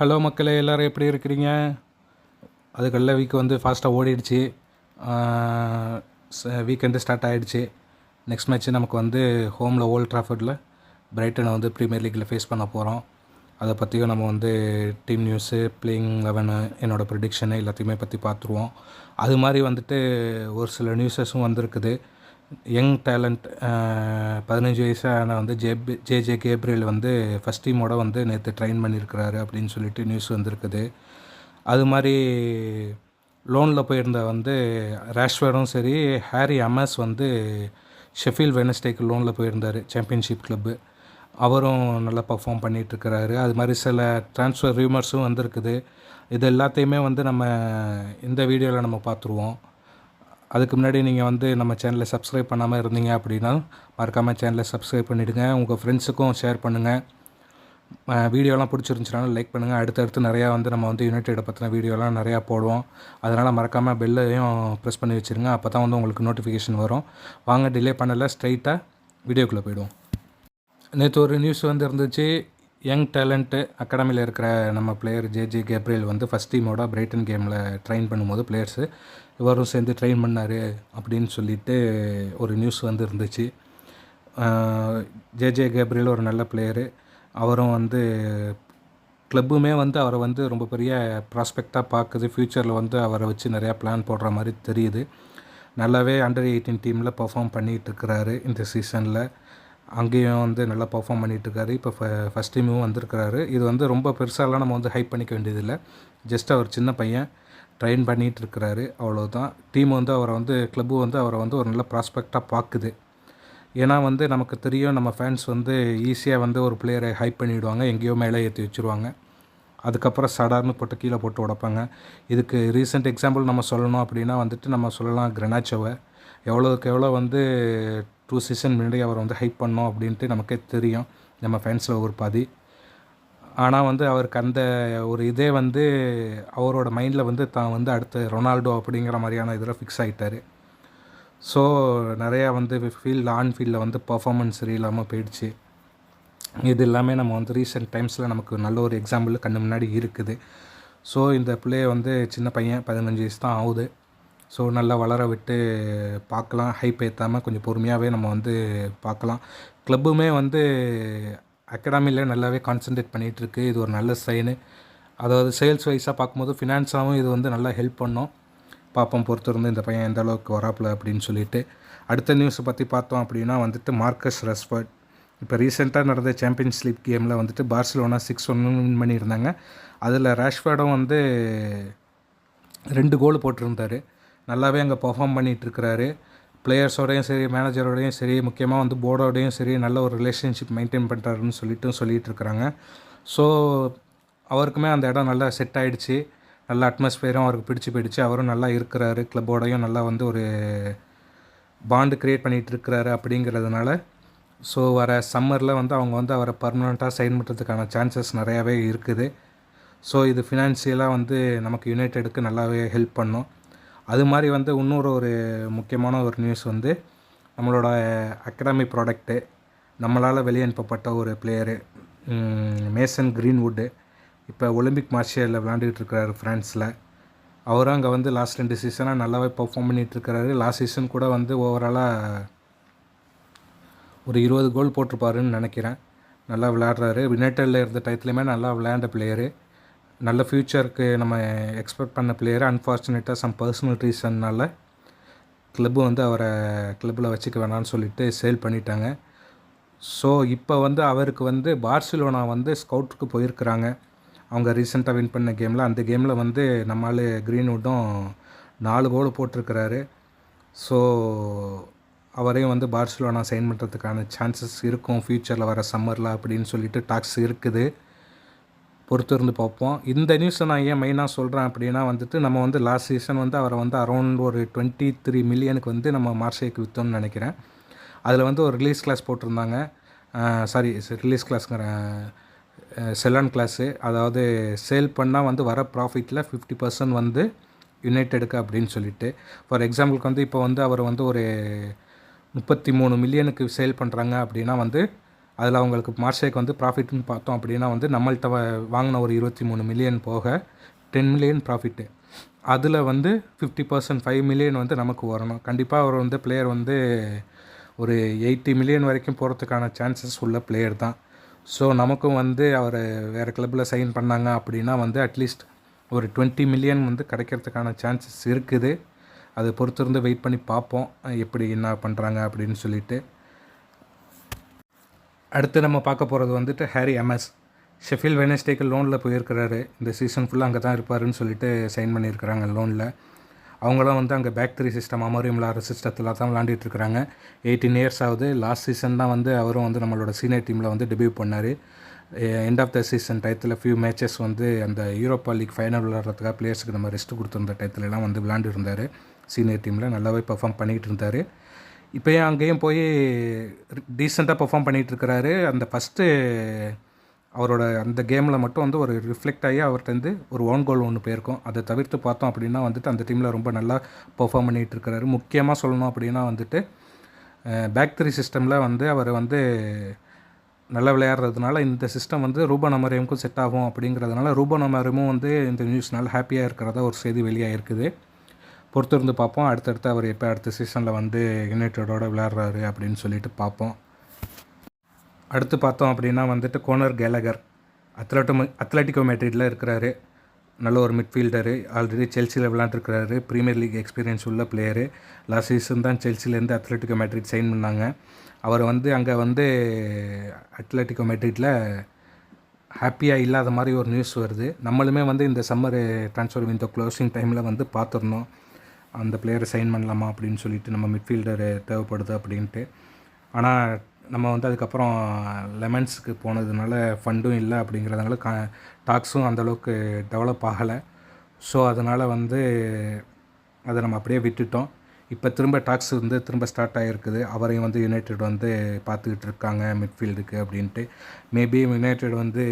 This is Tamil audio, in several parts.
ஹலோ மக்களே எல்லோரும் எப்படி இருக்கிறீங்க? அதுக்குள்ள வீக் வந்து ஃபாஸ்ட்டாக ஓடிடுச்சு. வீக்கெண்டு ஸ்டார்ட் ஆகிடுச்சு நெக்ஸ்ட் மேட்ச்சு நமக்கு வந்து ஹோமில் ஓல்ட் ட்ராஃபர்டில் பிரைட்டனை வந்து ப்ரீமியர் லீக்கில் ஃபேஸ் பண்ண போகிறோம் அதை பற்றியும் நம்ம வந்து டீம் நியூஸு பிளேயிங் லெவனு என்னோடய ப்ரிடிக்ஷனு எல்லாத்தையுமே பற்றி பார்த்துருவோம். அது மாதிரி வந்துட்டு ஒரு சில நியூஸஸும் வந்திருக்குது. யங் டேலண்ட் பதினஞ்சு வயசான வந்து ஜே ஜே ஜே கேப்ரியல் வந்து ஃபஸ்ட் டீமோட வந்து நேற்று ட்ரெயின் பண்ணியிருக்கிறாரு அப்படின்னு சொல்லிட்டு நியூஸ் வந்திருக்குது. அது மாதிரி லோனில் போயிருந்த வந்து ரேஷ்வரும் சரி ஹாரி அமஸ் வந்து ஷெஃபீல் வெனஸ்டேக்கு லோனில் போயிருந்தார் சாம்பியன்ஷிப் கிளப்பு அவரும் நல்லா பர்ஃபார்ம் பண்ணிகிட்ருக்கிறாரு அது மாதிரி சில ட்ரான்ஸ்ஃபர் ரூமர்ஸும் வந்திருக்குது. இது எல்லாத்தையுமே வந்து நம்ம இந்த வீடியோவில் நம்ம பார்த்துருவோம். அதுக்கு முன்னாடி நீங்கள் வந்து நம்ம சேனலை சப்ஸ்கிரைப் பண்ணாமல் இருந்தீங்க அப்படின்னா மறக்காமல் சேனலை சப்ஸ்கிரைப் பண்ணிவிடுங்க உங்கள் ஃப்ரெண்ட்ஸுக்கும் ஷேர் பண்ணுங்கள் வீடியோலாம் பிடிச்சிருந்துச்சுனாலும் லைக் பண்ணுங்கள் அடுத்தடுத்து நிறையா வந்து நம்ம வந்து யுனைடெடை பற்றின வீடியோலாம் நிறையா போடுவோம். அதனால் மறக்காமல் பெல்லையும் ப்ரெஸ் பண்ணி வச்சுருங்க. அப்போ தான் வந்து உங்களுக்கு நோட்டிஃபிகேஷன் வரும். வாங்க டிலே பண்ணலை. ஸ்ட்ரைட்டாக வீடியோக்குள்ளே போயிடுவோம். நேற்று ஒரு நியூஸ் வந்து இருந்துச்சு. யங் டேலண்ட்டு அகாடமியில் இருக்கிற நம்ம பிளேயர் ஜே ஜே கேப்ரியல் வந்து ஃபஸ்ட் டீமோட பிரைட்டன் கேமில் ட்ரெயின் பண்ணும்போது பிளேயர்ஸு இவரும் சேர்ந்து ட்ரெயின் பண்ணார் அப்படின்னு சொல்லிட்டு ஒரு நியூஸ் வந்து இருந்துச்சு ஜே ஜே கேப்ரியல் ஒரு நல்ல பிளேயரு அவரும் வந்து கிளப்புமே வந்து அவரை வந்து ரொம்ப பெரிய ப்ராஸ்பெக்டாக பார்க்குது. ஃப்யூச்சரில் வந்து அவரை வச்சு நிறையா பிளான் போடுற மாதிரி தெரியுது. நல்லாவே அண்டர் எயிட்டீன் டீமில் பர்ஃபார்ம் பண்ணிகிட்டு இருக்கிறாரு இந்த சீசனில் அங்கேயும் வந்து நல்லா பர்ஃபார்ம் பண்ணிகிட்ருக்காரு இப்போ ஃப ஃபஸ்ட் டீமும் வந்திருக்கிறாரு. இது வந்து ரொம்ப பெருசாலாம் நம்ம வந்து ஹைப் பண்ணிக்க வேண்டியதில்லை. ஜஸ்ட் அவர் சின்ன பையன். ட்ரெயின் பண்ணிகிட்டு இருக்கிறாரு அவ்வளோதான். டீம் வந்து அவரை வந்து கிளப்பு வந்து அவரை வந்து ஒரு நல்ல ப்ராஸ்பெக்டாக பார்க்குது. ஏன்னா வந்து நமக்கு தெரியும் நம்ம ஃபேன்ஸ் வந்து ஈஸியாக வந்து ஒரு பிளேயரை ஹைப் பண்ணிவிடுவாங்க எங்கேயோ மேலே ஏற்றி வச்சுருவாங்க. அதுக்கப்புறம் சடார்னு போட்டு கீழே போட்டு உடப்பாங்க. இதுக்கு ரீசெண்ட் எக்ஸாம்பிள் நம்ம சொல்லணும் அப்படின்னா வந்துட்டு நம்ம சொல்லலாம் கிரெனாச்சோவை எவ்வளோக்கு எவ்வளோ வந்து டூ சீசன் முன்னாடி அவரை வந்து ஹைப் பண்ணோம் அப்படின்ட்டு நமக்கே தெரியும். நம்ம ஃபேன்ஸில் ஒரு பாதி. ஆனால் வந்து அவருக்கு அந்த ஒரு இதே வந்து அவரோட மைண்டில் வந்து தான் வந்து அடுத்து ரொனால்டோ அப்படிங்கிற மாதிரியான இதில் ஃபிக்ஸ் ஆகிட்டார் ஸோ நிறையா வந்து ஃபீல்டு ஆன் ஃபீல்டில் வந்து பர்ஃபாமன்ஸ் சரியில்லாமல் போயிடுச்சு. இது எல்லாமே நம்ம வந்து ரீசெண்ட் டைம்ஸில் நமக்கு நல்ல ஒரு எக்ஸாம்பிள் கண்ணு முன்னாடி இருக்குது. ஸோ இந்த பிள்ளைய வந்து சின்ன பையன் பதினஞ்சு வயசு தான் ஆகுது. ஸோ நல்லா வளர விட்டு பார்க்கலாம். ஹைப் ஏற்றாமல் கொஞ்சம் பொறுமையாகவே நம்ம வந்து பார்க்கலாம். கிளப்புமே வந்து அகாடமியில் நல்லாவே கான்சன்ட்ரேட் பண்ணிகிட்ருக்கு. இது ஒரு நல்ல சைனு அதாவது சேல்ஸ் வைஸாக பார்க்கும்போது ஃபினான்ஸாகவும் இது வந்து நல்லா ஹெல்ப் பண்ணோம். பார்ப்போம் பொறுத்திருந்து இந்த பையன் எந்த அளவுக்கு வராப்பில் அப்படின்னு சொல்லிட்டு. அடுத்த நியூஸை பற்றி பார்த்தோம் அப்படின்னா வந்துட்டு மார்க்கஸ் ரெஸ்பர்ட் இப்போ ரீசெண்டாக நடந்த சாம்பியன்ஸ் லீக் கேமில் வந்துட்டு பார்சிலோனா சிக்ஸ் ஒன்று வின் பண்ணியிருந்தாங்க. அதில் ரேஷ்வர்டும் வந்து ரெண்டு கோல் போட்டிருந்தார். நல்லாவே அங்கே பர்ஃபார்ம் பண்ணிகிட்ருக்கிறாரு. பிளேயர்ஸோடையும் சரி மேனேஜரோடையும் சரி முக்கியமாக வந்து போர்டோடையும் சரி நல்ல ஒரு ரிலேஷன்ஷிப் மெயின்டைன் பண்ணுறாருன்னு சொல்லிட்டு சொல்லிகிட்டு இருக்கிறாங்க ஸோ அவருக்குமே அந்த இடம் நல்லா செட் ஆகிடுச்சு நல்ல அட்மாஸ்பியரும் அவருக்கு பிடிச்சி போயிடுச்சு. அவரும் நல்லா இருக்கிறாரு. கிளப்போடையும் நல்லா வந்து ஒரு பாண்டு க்ரியேட் பண்ணிகிட்டு இருக்கிறாரு அப்படிங்கிறதுனால ஸோ வர சம்மரில் வந்து அவங்க வந்து அவரை பர்மனெண்ட்டாக சைன் பண்ணுறதுக்கான சான்சஸ் நிறையாவே இருக்குது. ஸோ இது ஃபினான்ஷியலாக வந்து நமக்கு யுனைடெடுக்கு நல்லாவே ஹெல்ப் பண்ணும். அது மாதிரி வந்து இன்னொரு ஒரு முக்கியமான ஒரு நியூஸ் வந்து நம்மளோட அகாடமி ப்ராடக்ட்டு நம்மளால் வெளியே அனுப்பப்பட்ட ஒரு பிளேயரு மேசன் க்ரீன்வுட்டு இப்போ ஒலிம்பிக் மார்ஷியலில் விளாண்டுக்கிட்டு இருக்கிறாரு ஃப்ரான்ஸில் அவரும் அங்கே வந்து லாஸ்ட் ரெண்டு சீசனாக நல்லாவே பர்ஃபார்ம் பண்ணிகிட்ருக்கிறாரு லாஸ்ட் சீசன் கூட வந்து ஓவராலாக ஒரு இருபது கோல் போட்டிருப்பாருன்னு நினைக்கிறேன். நல்லா விளையாடுறாரு. யுனைட்டடில் இருந்த டயத்துலையுமே நல்லா விளையாண்ட பிளேயரு நல்ல ஃப்யூச்சருக்கு நம்ம எக்ஸ்பெக்ட் பண்ண பிளேயர் அன்ஃபார்ச்சுனேட்டாக சம் பர்சனல் ரீசன்னால் கிளப்பு வந்து அவரை கிளப்பில் வச்சுக்க வேணாம்னு சொல்லிட்டு சேல் பண்ணிட்டாங்க. ஸோ இப்போ வந்து அவருக்கு வந்து பார்சிலோனா வந்து ஸ்கவுட்டுக்கு போயிருக்கிறாங்க. அவங்க ரீசெண்டாக வின் பண்ண கேமில் அந்த கேமில் வந்து நம்மால் க்ரீன்வுட்டும் நாலு கோல் போட்டிருக்கிறாரு. ஸோ அவரையும் வந்து பார்சிலோனா சைன் பண்ணுறதுக்கான சான்சஸ் இருக்கும். ஃப்யூச்சரில் வர சம்மரில் அப்படின்னு சொல்லிட்டு டாக்ஸ் இருக்குது. பொறுத்து இருந்து பார்ப்போம். இந்த நியூஸை நான் ஏன் மெயினாக சொல்கிறேன் அப்படின்னா வந்துட்டு நம்ம வந்து லாஸ்ட் சீசன் வந்து அவரை வந்து அரௌண்ட் ஒரு டுவெண்ட்டி த்ரீ மில்லியனுக்கு வந்து நம்ம மார்சேக்கு விற்றோம்னு நினைக்கிறேன். அதில் வந்து ஒரு ரிலீஸ் கிளாஸ் போட்டிருந்தாங்க. சாரி ரிலீஸ் கிளாஸ்ங்கிற செலான் கிளாஸு அதாவது சேல் பண்ணால் வந்து வர ப்ராஃபிட்டில் ஃபிஃப்டி பர்சன்ட் வந்து யுனைடெடுக்கு அப்படின்னு சொல்லிட்டு. ஃபார் எக்ஸாம்பிளுக்கு வந்து இப்போ வந்து அவர் வந்து ஒரு முப்பத்தி மூணு மில்லியனுக்கு சேல் பண்ணுறாங்க அப்படின்னா வந்து அதில் அவங்களுக்கு மார்ஷேக் வந்து ப்ராஃபிட்னு பார்த்தோம் அப்படின்னா வந்து நம்மள்கிட்ட வாங்கின ஒரு இருபத்தி மூணு மில்லியன் போக டென் மில்லியன் ப்ராஃபிட்டு அதில் வந்து ஃபிஃப்டி பர்சன்ட் ஃபைவ் மில்லியன் வந்து நமக்கு வரணும். கண்டிப்பாக அவர் வந்து பிளேயர் வந்து ஒரு எயிட்டி மில்லியன் வரைக்கும் போகிறதுக்கான சான்சஸ் உள்ள பிளேயர் தான். ஸோ நமக்கும் வந்து அவர் வேறு கிளப்பில் சைன் பண்ணாங்க அப்படின்னா வந்து அட்லீஸ்ட் ஒரு டுவெண்ட்டி மில்லியன் வந்து கிடைக்கிறதுக்கான சான்சஸ் இருக்குது. அது பொறுத்திருந்து வெயிட் பண்ணி பார்ப்போம். எப்படி என்ன பண்ணுறாங்க அப்படின்னு சொல்லிட்டு. அடுத்து நம்ம பார்க்க போகிறது வந்துட்டு ஹாரி எம்எஸ் ஷெஃபில் வெனஸ்டேக்கு லோனில் போயிருக்கிறாரு. இந்த சீசன் ஃபுல்லாக அங்கே தான் இருப்பாருன்னு சொல்லிட்டு சைன் பண்ணியிருக்கிறாங்க லோனில் அவங்களாம் வந்து அங்கே பேக் த்ரீ சிஸ்டம் அமோரியம் விளாட்ற சிஸ்டத்தில் தான் விளாண்டுட்டு இருக்கிறாங்க. எயிட்டீன் இயர்ஸ் ஆகுது. லாஸ்ட் சீசன் தான் வந்து அவரும் வந்து நம்மளோட சீனியர் டீமில் வந்து டெபியூ பண்ணார். எண்ட் ஆஃப் த சீசன் டயத்தில் ஃபியூ மேட்சஸ் வந்து அந்த யூரோப்பா லீக் ஃபைனல் விளாட்றதுக்காக பிளேயர்ஸுக்கு நம்ம ரெஸ்ட் கொடுத்துருந்த டயத்துலலாம் வந்து விளாண்டு இருந்தார். சீனியர் டீமில் நல்லாவே பெர்ஃபார்ம் பண்ணிகிட்டு இருந்தார். இப்போயும் அங்கேயும் போய் டீசெண்டாக பெர்ஃபார்ம் பண்ணிகிட்டு இருக்கிறாரு அந்த ஃபஸ்ட்டு அவரோட அந்த கேமில் மட்டும் வந்து ஒரு ரிஃப்ளெக்ட் ஆகி அவர்கிட்டருந்து ஒரு ஓன் கோல் ஒன்று போயிருக்கும். அதை தவிர்த்து பார்த்தோம் அப்படின்னா வந்துட்டு அந்த டீமில் ரொம்ப நல்லா பெர்ஃபார்ம் பண்ணிகிட்டு இருக்கிறாரு முக்கியமாக சொல்லணும் அப்படின்னா வந்துட்டு பேக் த்ரீ சிஸ்டமில் வந்து அவர் வந்து நல்லா விளையாடுறதுனால இந்த சிஸ்டம் வந்து ரூபன் அமரியமுக்கும் செட் ஆகும் அப்படிங்கிறதுனால ரூபன் அமரியமும் வந்து இந்த நியூஸ்னால ஹாப்பியாக இருக்கிறதா ஒரு செய்தி வெளியாக இருக்குது பொறுத்திருந்து பார்ப்போம். அடுத்தடுத்து அவர் எப்போ அடுத்த சீசனில் வந்து யுனைட்டடோட விளையாடுறாரு அப்படின்னு சொல்லிட்டு பார்ப்போம். அடுத்து பார்த்தோம் அப்படின்னா வந்துட்டு கோனர் கேலகர் அத்லட்டோ அத்லட்டிகோ மெட்ரிட்டில் இருக்கிறாரு. நல்ல ஒரு மிட்ஃபீல்டரு ஆல்ரெடி செல்சியில் விளாண்டுருக்கிறாரு ப்ரீமியர் லீக் எக்ஸ்பீரியன்ஸ் உள்ள பிளேயரு லாஸ்ட் சீசன் தான் செல்சிலேருந்து அத்லட்டிகோ மெட்ரிட் சைன் பண்ணாங்க. அவர் வந்து அங்கே வந்து அத்லட்டிகோ மெட்ரிட்டில் ஹாப்பியாக இல்லாத மாதிரி ஒரு நியூஸ் வருது. நம்மளுமே வந்து இந்த சம்மர் ட்ரான்ஸ்ஃபர் விண்டோ க்ளோசிங் டைமில் வந்து பார்த்துருந்தோம் அந்த பிளேயரை சைன் பண்ணலாமா அப்படின்னு சொல்லிட்டு நம்ம மிட்ஃபீல்டர் தேவைப்படுது அப்படின்ட்டு. ஆனால் நம்ம வந்து அதுக்கப்புறம் லெமன்ஸுக்கு போனதுனால ஃபண்டும் இல்லை அப்படிங்கிறதுனால கா டாக்ஸும் அந்தளவுக்கு டெவலப் ஆகலை. ஸோ அதனால் வந்து அதை நம்ம அப்படியே விட்டுட்டோம். இப்போ திரும்ப டாக்ஸ் வந்து திரும்ப ஸ்டார்ட் ஆகிருக்குது அவரையும் வந்து யுனைடெட் வந்து பார்த்துக்கிட்டு இருக்காங்க மிட்ஃபீல்டுக்கு அப்படின்ட்டு. மேபி யுனைடெட் வந்து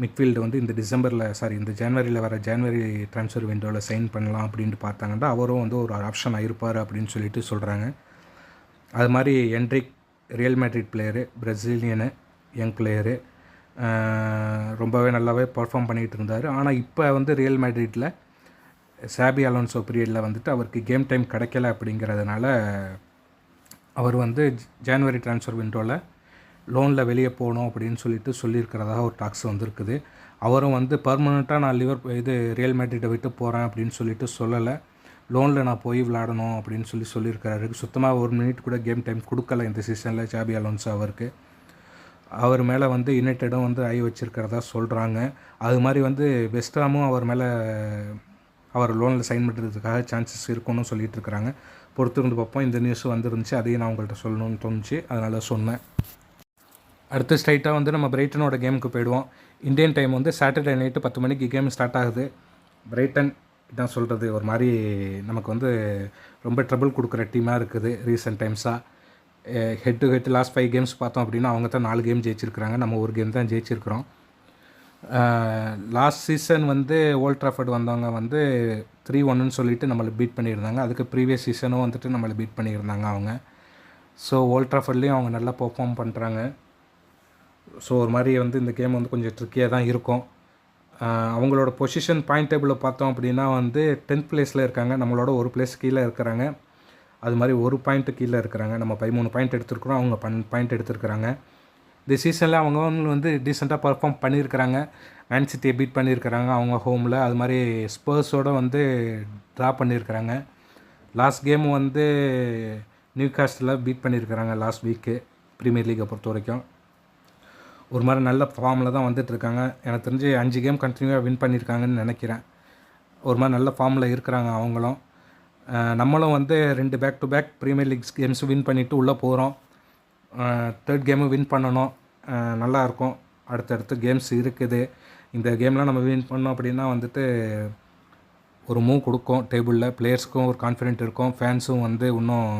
மிட்ஃபீல்டு வந்து இந்த டிசம்பரில் சாரி இந்த ஜனவரியில் வர ஜனவரி ட்ரான்ஸ்ஃபர் விண்டோவில் சைன் பண்ணலாம் அப்படின்ட்டு பார்த்தாங்கன்னா அவரும் வந்து ஒரு ஆப்ஷன் இருப்பார் அப்படின்னு சொல்லிட்டு சொல்கிறாங்க அது மாதிரி Endrick real Madrid player Brazilian young player ரொம்பவே நல்லாவே பர்ஃபார்ம் பண்ணிகிட்டு இருந்தார். ஆனால் இப்போ வந்து ரியல் மேட்ரிட்டில் சாபி அலோன்சோ பீரியடில் வந்துட்டு அவருக்கு கேம் டைம் கிடைக்கல அப்படிங்கிறதுனால அவர் வந்து ஜான்வரி ட்ரான்ஸ்ஃபர் விண்டோவில் லோனில் வெளியே போகணும் அப்படின்னு சொல்லிட்டு சொல்லியிருக்கிறதாக ஒரு டாக்ஸ் வந்திருக்குது. அவரும் வந்து பர்மனெண்ட்டாக நான் லிவர் இது ரியல் மேட்ரிட்டை விட்டு போகிறேன் அப்படின்னு சொல்லிட்டு சொல்லலை. லோனில் நான் போய் விளாடணும் அப்படின்னு சொல்லி சொல்லியிருக்கிறாரு. சுத்தமாக ஒரு மினிட் கூட கேம் டைம் கொடுக்கல இந்த சீசனில் சாபி அலோன்ஸோ அவருக்கு. அவர் மேலே வந்து யுனைட்டடும் வந்து ஐ வச்சுருக்கிறதா சொல்கிறாங்க அது மாதிரி வந்து வெஸ்டாமும் அவர் மேலே அவர் லோனில் சைன் பண்ணுறதுக்காக சான்சஸ் இருக்குன்னு சொல்லிட்டு இருக்கிறாங்க. பொறுத்திருந்து பார்ப்போம். இந்த நியூஸ் வந்துருந்துச்சு அதையும் நான் உங்கள்கிட்ட சொல்லணும்னு தோணுச்சு. அதனால் சொன்னேன். அடுத்து ஸ்ட்ரைட்டாக வந்து நம்ம பிரைட்டனோட கேமுக்கு போயிடுவோம். இந்தியன் டைம் வந்து சாட்டர்டே நைட்டு பத்து மணிக்கு கேம் ஸ்டார்ட் ஆகுது. பிரைட்டன் இதான் சொல்கிறது ஒரு மாதிரி நமக்கு வந்து ரொம்ப ட்ரபிள் கொடுக்குற டீமாக இருக்குது recent டைம்ஸாக head to head last five games பார்த்தோம் அப்படின்னா அவங்க தான் நாலு கேம் ஜெயிச்சிருக்கிறாங்க. நம்ம ஒரு கேம் தான் ஜெயிச்சிருக்கிறோம். லாஸ்ட் சீசன் வந்து ஓல்ட் ட்ராஃபர்ட் வந்தவங்க வந்து த்ரீ ஒன்னு சொல்லிவிட்டு நம்மளை பீட் பண்ணியிருந்தாங்க. அதுக்கு ப்ரீவியஸ் சீசனும் வந்துட்டு நம்மளை பீட் பண்ணியிருந்தாங்க அவங்க. ஸோ ஓல்ட் ட்ராஃபர்ட்லேயும் அவங்க நல்லா பர்ஃபார்ம் பண்ணுறாங்க ஸோ ஒரு மாதிரி வந்து இந்த கேம் வந்து கொஞ்சம் ட்ரிக்கியாக தான் இருக்கும். அவங்களோட பொசிஷன் பாயிண்ட் டேபிளில் பார்த்தோம் அப்படின்னா வந்து டென்த் பிளேஸில் இருக்காங்க. நம்மளோட ஒரு பிளேஸ் கீழே இருக்கிறாங்க. அது மாதிரி ஒரு பாயிண்ட்டு கீழே இருக்கிறாங்க. நம்ம பதிமூணு பாயிண்ட் எடுத்துருக்குறோம். அவங்க பன் பாயிண்ட் எடுத்துருக்குறாங்க. இந்த சீசனில் அவங்க வந்து டீசெண்டாக பர்ஃபார்ம் பண்ணியிருக்கிறாங்க. மேன் சிட்டியை பீட் பண்ணியிருக்கிறாங்க அவங்க ஹோமில் அது மாதிரி ஸ்பர்ஸோடு வந்து ட்ரா பண்ணியிருக்கிறாங்க. லாஸ்ட் கேம் வந்து நியூ காஸ்டில் பீட் பண்ணியிருக்கிறாங்க லாஸ்ட் வீக்கு ப்ரீமியர் லீகை பொறுத்த வரைக்கும் ஒரு மாதிரி நல்ல ஃபார்மில் தான் வந்துட்டு இருக்காங்க எனக்கு தெரிஞ்சு அஞ்சு கேம் கண்டினியூவாக வின் பண்ணியிருக்காங்கன்னு நினைக்கிறேன். ஒரு மாதிரி நல்ல ஃபார்மில் இருக்கிறாங்க அவங்களும். நம்மளும் வந்து ரெண்டு back to back premier leagues games win பண்ணிவிட்டு உள்ளே போகிறோம் தேர்ட் கேமும் வின் பண்ணணும். நல்லாயிருக்கும் நல்லா இருக்கும். அடுத்தடுத்து கேம்ஸ் இருக்குது. இந்த கேம்லாம் நம்ம வின் பண்ணோம் அப்படின்னா வந்துட்டு ஒரு மூவ் கொடுக்கும் டேபிளில் பிளேயர்ஸ்க்கும் ஒரு கான்ஃபிடென்ட் இருக்கும். ஃபேன்ஸும் வந்து இன்னும்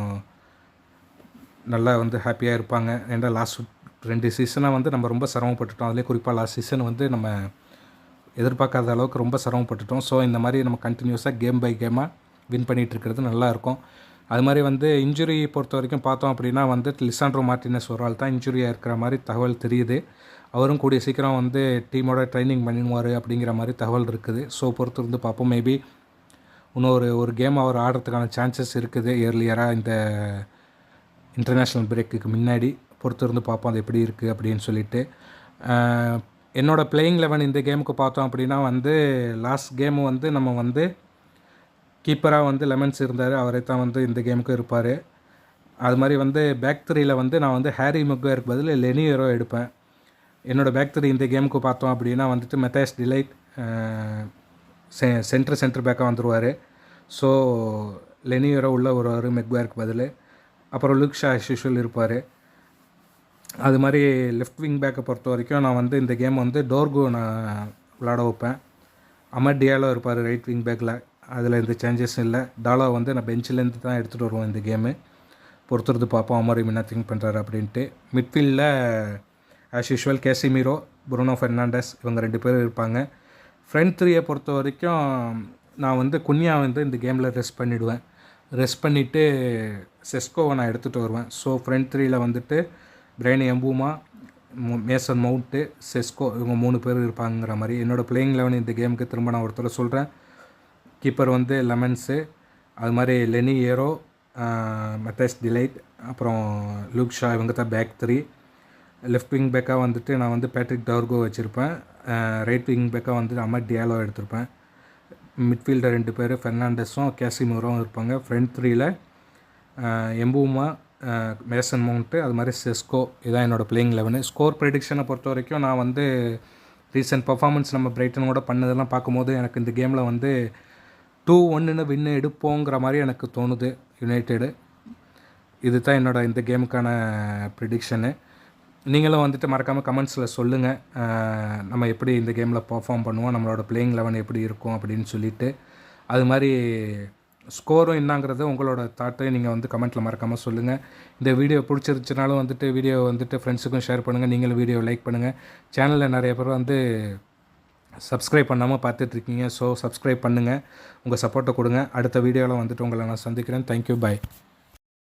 நல்லா வந்து ஹாப்பியாக இருப்பாங்க. ஏன்னா லாஸ்ட் ரெண்டு சீசனாக வந்து நம்ம ரொம்ப சிரமப்பட்டுட்டோம். அதுலேயே குறிப்பாக லாஸ்ட் சீசன் வந்து நம்ம எதிர்பார்க்காத அளவுக்கு ரொம்ப சிரமப்பட்டுட்டோம். ஸோ இந்த மாதிரி நம்ம கண்டினியூஸாக கேம் பை கேமாக வின் பண்ணிகிட்டு இருக்கிறது நல்லாயிருக்கும் அது மாதிரி வந்து இன்ஜுரி பொறுத்த வரைக்கும் பார்த்தோம் அப்படின்னா வந்து லிசாண்ட்ரோ மார்டினஸ் ஒரு ஆள் தான். இன்ஜுரியாக இருக்கிற மாதிரி தகவல் தெரியுது. அவரும் கூடிய சீக்கிரம் வந்து டீமோட ட்ரைனிங் பண்ணிடுவார் அப்படிங்கிற மாதிரி தகவல் இருக்குது. ஸோ பொறுத்து இருந்து பார்ப்போம். மேபி இன்னொரு ஒரு ஒரு கேம் அவர் ஆடுறதுக்கான சான்சஸ் இருக்குது. இயர்லியராக இந்த இன்டர்நேஷ்னல் பிரேக்குக்கு முன்னாடி. பொறுத்து இருந்து பார்ப்போம் அது எப்படி இருக்குது அப்படின்னு சொல்லிட்டு. என்னோடய என்னோட பிளேயிங் லெவன் இந்த கேமுக்கு பார்த்தோம் அப்படின்னா வந்து லாஸ்ட் கேமு வந்து நம்ம வந்து கீப்பராக வந்து லெமன்ஸ் இருந்தார். அவரை தான் வந்து இந்த கேமுக்கு இருப்பார். அது மாதிரி வந்து பேக் த்ரீயில் வந்து நான் வந்து ஹாரி முக்வேருக்கு பதில் லெனியரோ எடுப்பேன். என்னோடய பேக் த்ரீ இந்த கேமுக்கு பார்த்தோம் அப்படின்னா வந்துட்டு மெத்தாஸ் டிலைட் செ சென்டர் சென்டர் பேக்காக வந்துடுவார் ஸோ லெனியரோ உள்ள வருவார் மெக்வேருக்கு பதில். அப்புறம் லுக்ஷா ஷிஷுவல் இருப்பார். அது மாதிரி லெஃப்ட் விங் பேக்கை பொறுத்த வரைக்கும் நான் வந்து இந்த கேம் வந்து டோர்கோ நான் விளாட வைப்பேன். அமர் டியாலோ இருப்பார் ரைட் விங் பேக்கில் அதில் எந்த சேஞ்சஸும் இல்லை. டாலோ வந்து நான் பெஞ்சிலேருந்து தான் எடுத்துகிட்டு வருவேன் இந்த கேமு பொறுத்துறது பார்ப்போம் அமர் என்ன திங்க் பண்ணுறாரு அப்படின்ட்டு. மிட்ஃபீல்டில் as usual Casemiro Bruno Fernandes இவங்க ரெண்டு பேரும் இருப்பாங்க. ஃப்ரண்ட் த்ரீயை பொறுத்த வரைக்கும் நான் வந்து குன்யா வந்து இந்த கேமில் ரெஸ்ட் பண்ணிவிடுவேன் ரெஸ்ட் பண்ணிவிட்டு செஸ்கோவை நான் எடுத்துகிட்டு வருவேன். ஸோ ஃப்ரண்ட் த்ரீயில் வந்துட்டு Bryan Mbeumo Mason Mount Sesko இவங்க மூணு பேர் இருப்பாங்கிற மாதிரி. என்னோடய பிளேயிங் லெவன் இந்த கேமுக்கு திரும்ப நான் ஒருத்தர் சொல்கிறேன் கீப்பர் வந்து லெமன்ஸு அது மாதிரி Leny Yoro Matthijs de Ligt அப்புறம் லூக் ஷா இவங்க தான் பேக் த்ரீ லெஃப்ட் விங் பேக்காக வந்துட்டு நான் வந்து பேட்ரிக் டவர்கோ வச்சுருப்பேன். ரைட் விங் பேக்காக வந்துட்டு அமர் டியாலோ எடுத்திருப்பேன். மிட்ஃபீல்டர் ரெண்டு பேர் ஃபெர்னாண்டஸும் கேசிமோரும் இருப்பாங்க. ஃப்ரண்ட் த்ரீயில் எம்பூமா மேசன் மவுண்ட்டு அது மாதிரி செஸ்கோ இதான் என்னோடய பிளேயிங் லெவனு ஸ்கோர் ப்ரெடிக்ஷனை பொறுத்த வரைக்கும் நான் வந்து ரீசெண்ட் பர்ஃபார்மன்ஸ் நம்ம பிரைட்டனோட பண்ணதெல்லாம் பார்க்கும்போது எனக்கு இந்த கேமில் வந்து டூ ஒன்றுன்னு வின்னு எடுப்போங்கிற மாதிரி எனக்கு தோணுது யுனைடெடு இது தான் என்னோட இந்த கேமுக்கான ப்ரிடிக்ஷனு நீங்களும் வந்துட்டு மறக்காமல் கமெண்ட்ஸில் சொல்லுங்கள் நம்ம எப்படி இந்த கேமில் பர்ஃபார்ம் பண்ணுவோம் நம்மளோட பிளேயிங் லெவன் எப்படி இருக்கும் அப்படின்னு சொல்லிட்டு. அது மாதிரி ஸ்கோரும் என்னங்கிறது உங்களோட தாட்டை நீங்கள் வந்து கமெண்ட்டில் மறக்காமல் சொல்லுங்கள் இந்த வீடியோ பிடிச்சிருச்சுனாலும் வந்துட்டு வீடியோ வந்துட்டு ஃப்ரெண்ட்ஸுக்கும் ஷேர் பண்ணுங்கள் நீங்களும் வீடியோ லைக் பண்ணுங்கள் சேனலில் நிறைய பேர் வந்து சப்ஸ்கிரைப் பண்ணாமல் பார்த்துட்ருக்கீங்க. ஸோ சப்ஸ்கிரைப் பண்ணுங்கள் உங்கள் சப்போர்ட்டை கொடுங்க. அடுத்த வீடியோவில் வந்துட்டு உங்களை நான் சந்திக்கிறேன். Thank you bye